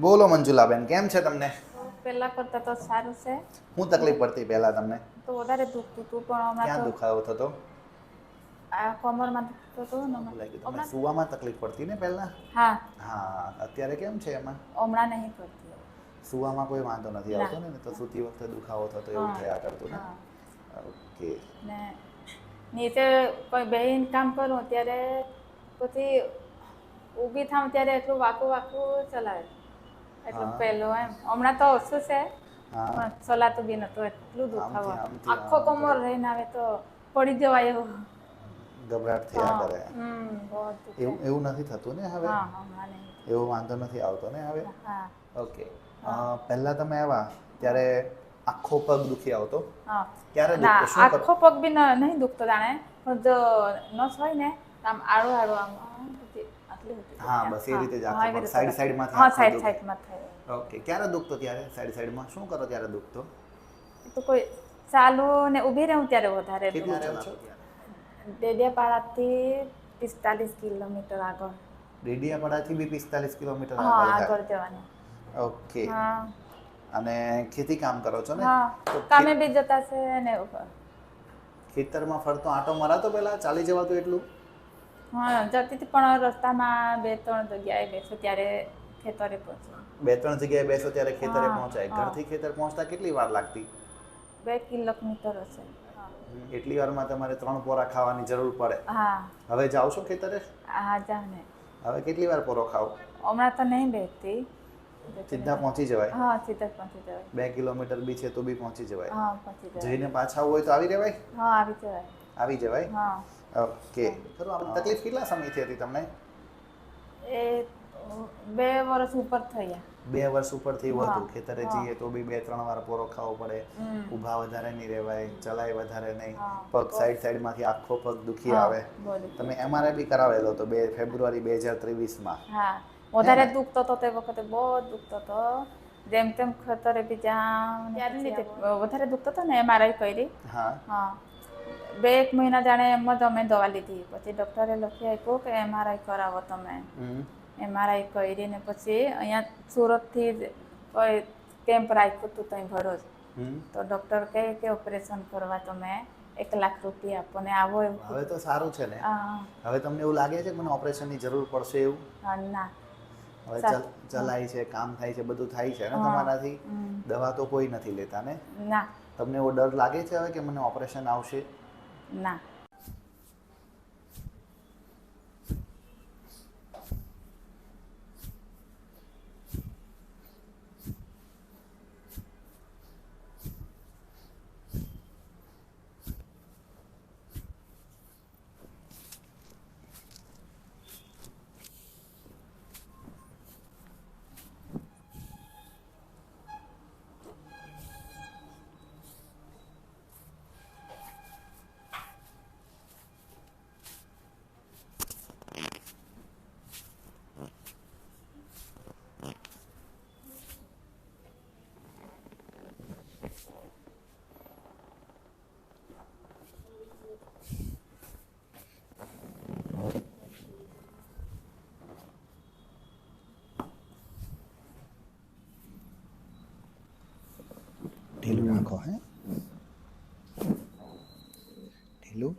બોલો મંજુલાબેન કેમ છે તમને? પહેલા કરતા તો સારું છે. હું તકલીફ પડતી પહેલા તમને? તો વધારે દુખતું હતું પણ હમણાં ક્યાં દુખાવો થતો? આ કમરમાં દુખતો હતો હમણાં- તમને સુવામાં તકલીફ પડતી ને પહેલા? હા. હા અત્યારે કેમ છે એમાં? હમણાં નહીં કરતી સુવામાં કોઈ વાંધો નથી આવતો ને. તો સૂતી વખતે દુખાવો થતો એવું થયા કરતું ને? ઓકે. ને નીચે કોઈ બેહીને કામ કરું ત્યારે પછી ઊભી થાઉં ત્યારે એટલું વાકું વાકું ચલાવે. એટલું પેલો એમ. હમણાં તો ઓછું છે પણ ચલાતું બી નતું એટલું દુખાવો આખો કમર રહીને આવે તો પડી જવાય એવું. ગભરાટ થયા કરે. એવું એવું નથી થતું ને હવે? એવો વાંધો નથી આવતો ને હવે? ઓકે. પહેલા તમે આવ્યા ત્યારે આખો પગ દુખી આવતો? ક્યારે દુખતો શું આખો પગ બી ન- નહીં દુખતો જાણે પણ જો નસ હોય ને આમ આડો આડો આમ આટલી હતી. હા, બસ એ રીતે જ આખો side માંથી હા સાઈડ. સાઈડમાં થાય. ઓકે ક્યારે દુખતો ત્યારે? સાઈડ સાઈડમાં? શું કરો ત્યારે દુખતો? તો કોઈ ચાલુ ને ઊભી રહું ત્યારે વધારે દુખે. ડેડિયાપાડાથી પિસ્તાલીસ કિલોમીટર આગળ. ડેડિયાપાડાથી બી પિસ્તાલીસ કિલોમીટર આગળ જવાનું. ઓકે. હા. અને ખેતી કામ કરો છો ને? હા કામે બી જતા છે ને ઉપર. ખેતરમાં ફરતો આંટો મરાતો પહેલા ચાલી જવાતું એટલું? હા જતી હતી પણ રસ્તામાં બે ત્રણ જગ્યાએ બેસો ત્યારે ખેતરે પહોંચું. બે ત્રણ જગ્યાએ બેસો ત્યારે ખેતરે પહોંચાય. ઘરથી ખેતર પહોંચતા કેટલી વાર લાગતી? બે કિલોમીટર હશે. એટલી વારમાં તમારે ત્રણ પોરા ખાવાની જરૂર પડે. હા. હવે જાઓ છો ખેતરે? હા જા ને. હવે કેટલી વાર પોરો ખાવ હમણાં તો નહીં બેસતી. સીધા પહોંચી જવાય? હા સીધા પહોંચી જવાય. બે કિલોમીટર બી છે તો બી પહોંચી જવાય. હા પહોંચી જવાય. જઈને પાછા હોય તો આવી રહેવાય હા આવી જવાય. આવી જવાય? હા. ઓકે. ખરું. આમ તકલીફ કેટલા સમયથી હતી તમને? એ બે વર્ષ ઉપર થયા. બે વર્ષ ઉપરથી વધુ હા, ખેતરે જઈએ તો બી બે ત્રણ વાર પોરો ખાવો પડે. ઊભા ઊભા વધારે નહીં રહેવાય ચલાય વધારે નહીં. પગ સાઈડ સાઈડમાંથી આખો પગ દુખી આવે. તમે એમઆરઆઈ બી કરાવેલો તો બે ફેબ્રુઆરી બે હજાર ત્રેવીસમાં. હા. વધારે? દુખતો તો તે વખતે બહુ દુખતો તો જેમ તેમ ખેતરે બી જ્યાં વધારે દુખતો હતો ને એમઆરઆઈ કરી. હા. હા. બે એક મહિના જાણે એમ જ અમે દવા લીધી. પછી ડૉક્ટરે લખી આપ્યું કે એમઆરઆઈ કરાવો તમે. એમઆરઆઈ કરીને પછી અહીંયા સુરતથી જ કોઈ કેમ્પ રાખ્યું હતું ત્યાં ભરોજ તો ડૉક્ટર કહે કે ઓપરેશન કરવા તમે એક લાખ રૂપિયા આપો ને આવો હવે તો સારું છે ને. હવે તમને એવું લાગે છે કે મને ઓપરેશનની જરૂર પડશે એવું? ના. હવે ચલાય છે કામ થાય છે બધું થાય છે ને તમારાથી? દવા તો કોઈ નથી લેતા ને? ના. તમને એવો ડર લાગે છે હવે કે મને ઓપરેશન આવશે? ના ઢીલું નાખો હે? ઢીલું.